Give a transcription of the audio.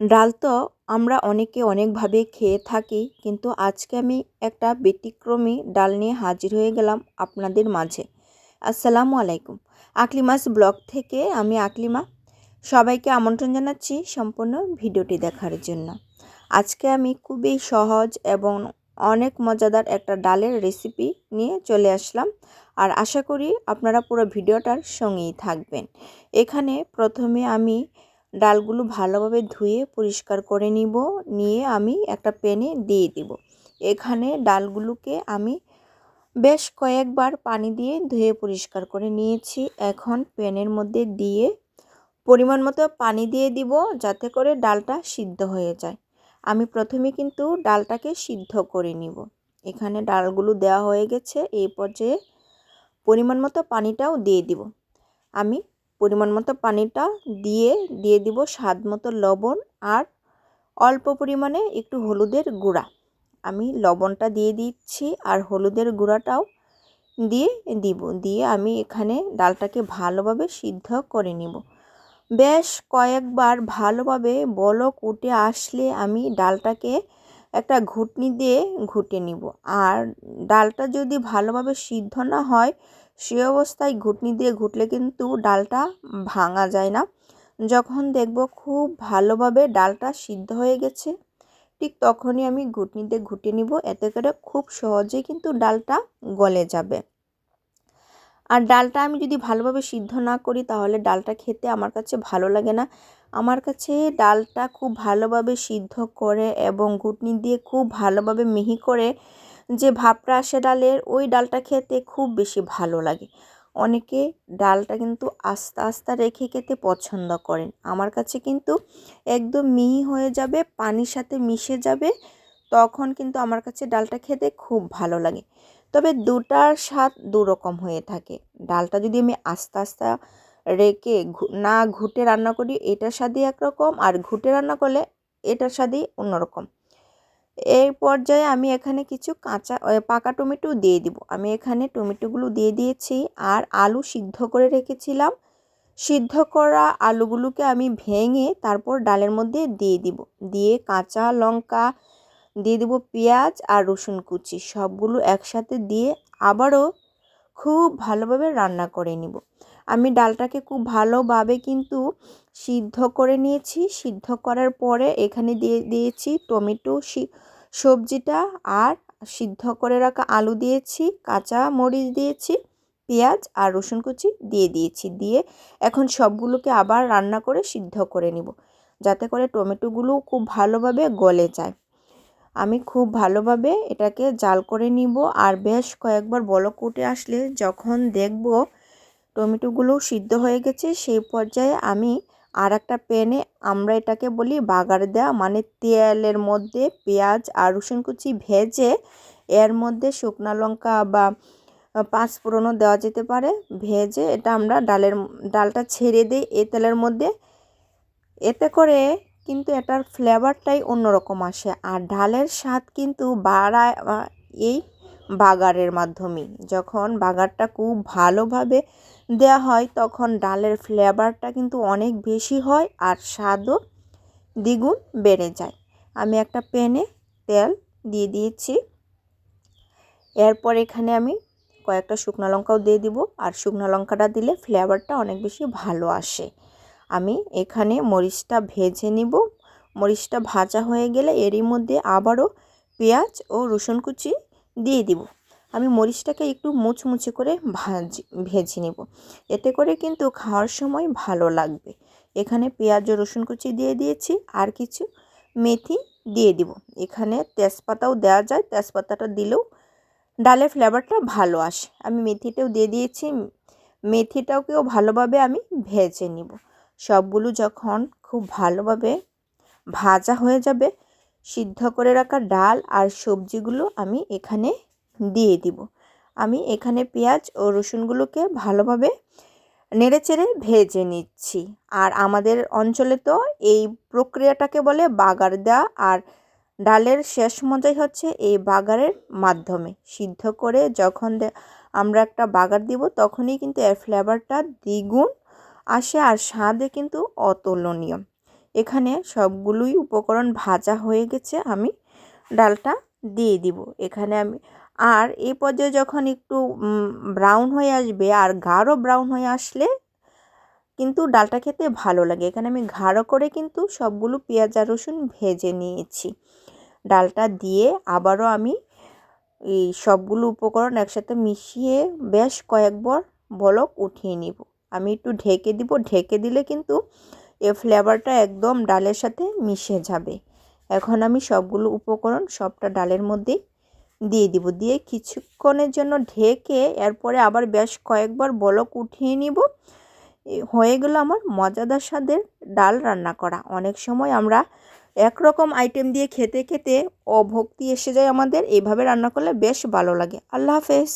ডাল তো আমরা অনেকে অনেকভাবে খেয়ে থাকি, কিন্তু আজকে আমি একটা ব্যতিক্রমী ডাল নিয়ে হাজির হয়ে গেলাম আপনাদের মাঝে। আসসালামু আলাইকুম। আকলিমাস ব্লগ থেকে আমি আকলিমা। সবাইকে আমন্ত্রণ জানাচ্ছি সম্পূর্ণ ভিডিওটি দেখার জন্য। আজকে আমি খুবই সহজ এবং অনেক মজাদার একটা ডালের রেসিপি নিয়ে চলে আসলাম আর আশা করি আপনারা পুরো ভিডিওটার সঙ্গেই থাকবেন। এখানে প্রথমে আমি ডালগুলো ভালোভাবে ধুয়ে পরিষ্কার করে নিব। নিয়ে আমি একটা প্যানে দিয়ে দিব। এখানে ডালগুলোকে আমি বেশ কয়েকবার পানি দিয়ে ধুয়ে পরিষ্কার করে নিয়েছি। এখন প্যানের মধ্যে দিয়ে পরিমাণ মতো পানি দিয়ে দিব যাতে করে ডালটা সিদ্ধ হয়ে যায়। আমি প্রথমে কিন্তু ডালটাকে সিদ্ধ করে নিব। এখানে ডালগুলো দেওয়া হয়ে গেছে। এই পর্যায়ে পরিমাণ মতো পানিটাও দিয়ে দিব। আমি পরিমাণ মতো পানিটা দিয়ে দিয়ে দিব স্বাদ মতো লবণ আর অল্প পরিমাণে একটু হলুদের গুঁড়া। আমি লবণটা দিয়ে দিচ্ছি আর হলুদের গুঁড়াটাও দিয়ে দিব। দিয়ে আমি এখানে ডালটাকে ভালোভাবে সিদ্ধ করে নিব। বেশ কয়েকবার ভালোভাবে বলক উঠে আসলে আমি ডালটাকে একটা ঘুটনি দিয়ে ঘুটে নিব। আর ডালটা যদি ভালোভাবে সিদ্ধ না হয় সে অবস্থায় ঘুটনি দিয়ে ঘুটলে কিন্তু ডালটা ভাঙা যায় না। যখন দেখব খুব ভালোভাবে ডালটা সিদ্ধ হয়ে গেছে, ঠিক তখনই আমি ঘুটনি দিয়ে ঘুটে নিব। এতে করে খুব সহজেই কিন্তু ডালটা গলে যাবে। আর ডালটা আমি যদি ভালোভাবে সিদ্ধ না করি, তাহলে ডালটা খেতে আমার কাছে ভালো লাগে না। আমার কাছে ডালটা খুব ভালোভাবে সিদ্ধ করে এবং ঘুটনি দিয়ে খুব ভালোভাবে মিহি করে যে ভাপটা আসে ডালের, ওই ডালটা খেতে খুব বেশি ভালো লাগে। অনেকে ডালটা কিন্তু আস্তে আস্তে রেখে খেতে পছন্দ করেন। আমার কাছে কিন্তু একদম মিহি হয়ে যাবে, পানির সাথে মিশে যাবে, তখন কিন্তু আমার কাছে ডালটা খেতে খুব ভালো লাগে। তবে দুটার স্বাদ দুরকম হয়ে থাকে। ডালটা যদি আমি আস্তে আস্তে রেখে না ঘুটে রান্না করি, এটার স্বাদই একরকম, আর ঘুটে রান্না করলে এটার স্বাদই অন্যরকম। এই পর্যায়ে আমি এখানে কিছু কাঁচা পাকা টমেটো দিয়ে দিব। আমি এখানে টমেটোগুলো দিয়ে দিয়েছি আর আলু সিদ্ধ করে রেখেছিলাম। সিদ্ধ করা আলুগুলোকে আমি ভেঙে তারপর ডালের মধ্যে দিয়ে দিব। দিয়ে কাঁচা লঙ্কা, দিয়ে দিব পেঁয়াজ আর রসুন কুচি। সবগুলো একসাথে দিয়ে আবারও খুব ভালোভাবে রান্না করে নিব। আমি ডালটাকে খুব ভালোভাবে কিন্তু সিদ্ধ করে নিয়েছি। সিদ্ধ করার পরে এখানে দিয়ে দিয়েছি টমেটো সবজিটা আর সিদ্ধ করে রাখা আলু দিয়েছি, কাঁচা মরিচ দিয়েছি, পেঁয়াজ আর রসুন কুচি দিয়ে দিয়েছি। দিয়ে এখন সবগুলোকে আবার রান্না করে সিদ্ধ করে নিব যাতে করে টমেটোগুলো খুব ভালোভাবে গলে যায়। আমি খুব ভালোভাবে এটাকে জাল করে নিব আর বেশ কয়েকবার বলক উঠে আসলে যখন দেখব টমেটোগুলো সিদ্ধ হয়ে গেছে, সেই পর্যায়ে আমি আর একটা প্যানে আমরা এটাকে বলি বাগার দেওয়া মানে তেলের মধ্যে পেঁয়াজ আর রসুন কুচি ভেজে এর মধ্যে শুকনো লঙ্কা বা পাঁচ ফোড়নও দেওয়া যেতে পারে। ভেজে এটা আমরা ডালের ডালটা ছেড়ে দিই এই তেলের মধ্যে। এতে করে কিন্তু এটার ফ্লেভারটাই অন্যরকম আসে আর ডালের স্বাদ কিন্তু বাড়ায় এই বাগারের মাধ্যমে যখন বাগারটা খুব ভালোভাবে দেওয়া হয়, তখন ডালের ফ্লেভারটা কিন্তু অনেক বেশি হয় আর স্বাদও দ্বিগুণ বেড়ে যায়। আমি একটা প্যানে তেল দিয়ে দিয়েছি। এরপর এখানে আমি কয়েকটা শুকনো লঙ্কাও দিয়ে দিব আর শুকনো লঙ্কাটা দিলে ফ্লেভারটা অনেক বেশি ভালো আসে। আমি এখানে মরিচটা ভেজে নিব। মরিচটা ভাজা হয়ে গেলে এরই মধ্যে আবারও পেঁয়াজ ও রসুন কুচি দিয়ে দিব। আমি মরিচটাকে একটু মুচমুচে করে ভাজি, ভেজে নেব। এতে করে কিন্তু খাওয়ার সময় ভালো লাগবে। এখানে পেঁয়াজ ও রসুন কুচি দিয়ে দিয়েছি, আর কিছু মেথি দিয়ে দিব। এখানে তেজপাতাও দেওয়া যায়, তেজপাতাটা দিলেও ডালের ফ্লেভারটা ভালো আসে। আমি মেথিটাও দিয়ে দিয়েছি, মেথিটাকেও ভালোভাবে আমি ভেজে নিব। সবগুলো যখন খুব ভালোভাবে ভাজা হয়ে যাবে, সিদ্ধ করে রাখা ডাল আর সবজিগুলো আমি এখানে দিয়ে দিব। আমি এখানে পেঁয়াজ ও রসুনগুলোকে ভালোভাবে নেড়েচেড়ে ভেজে নিচ্ছি। আর আমাদের অঞ্চলে তো এই প্রক্রিয়াটাকে বলে বাগার দেওয়া আর ডালের শেষ মজাই হচ্ছে এই বাগারের মাধ্যমে। সিদ্ধ করে যখন আমরা একটা বাগার দিব তখনই কিন্তু এর ফ্লেভারটা দ্বিগুণ আসে আর স্বাদে কিন্তু অতুলনীয়। এখানে সবগুলোই উপকরণ ভাজা হয়ে গেছে, আমি ডালটা দিয়ে দিব। এখানে আমি আর এই পর্যায়ে যখন একটু ব্রাউন হয়ে আসবে আর গাঢ় ব্রাউন হয়ে আসলে কিন্তু ডালটা খেতে ভালো লাগে। এখানে আমি গাঢ় করে কিন্তু সবগুলো পেঁয়াজ আর রসুন ভেজে নিয়েছি। ডালটা দিয়ে আবারও আমি এই সবগুলো উপকরণ একসাথে মিশিয়ে বেশ কয়েকবার বলক উঠিয়ে নিব। আমি একটু ঢেকে দিব। ঢেকে দিলে কিন্তু এ ফ্লেভারটা একদম ডালের সাথে মিশে যাবে। এখন আমি সবগুলো উপকরণ সবটা ডালের মধ্যে দিয়ে দিব। দিয়ে কিছুক্ষণের জন্য ঢেকে এরপরে আবার বেশ কয়েকবার বলক উঠিয়ে নিব। হয়ে গেল আমার মজাদার স্বাদের ডাল রান্না করা। অনেক সময় আমরা একরকম আইটেম দিয়ে খেতে খেতে অভক্তি এসে যায় আমাদের। এভাবে রান্না করলে বেশ ভালো লাগে। আল্লাহ হাফেজ।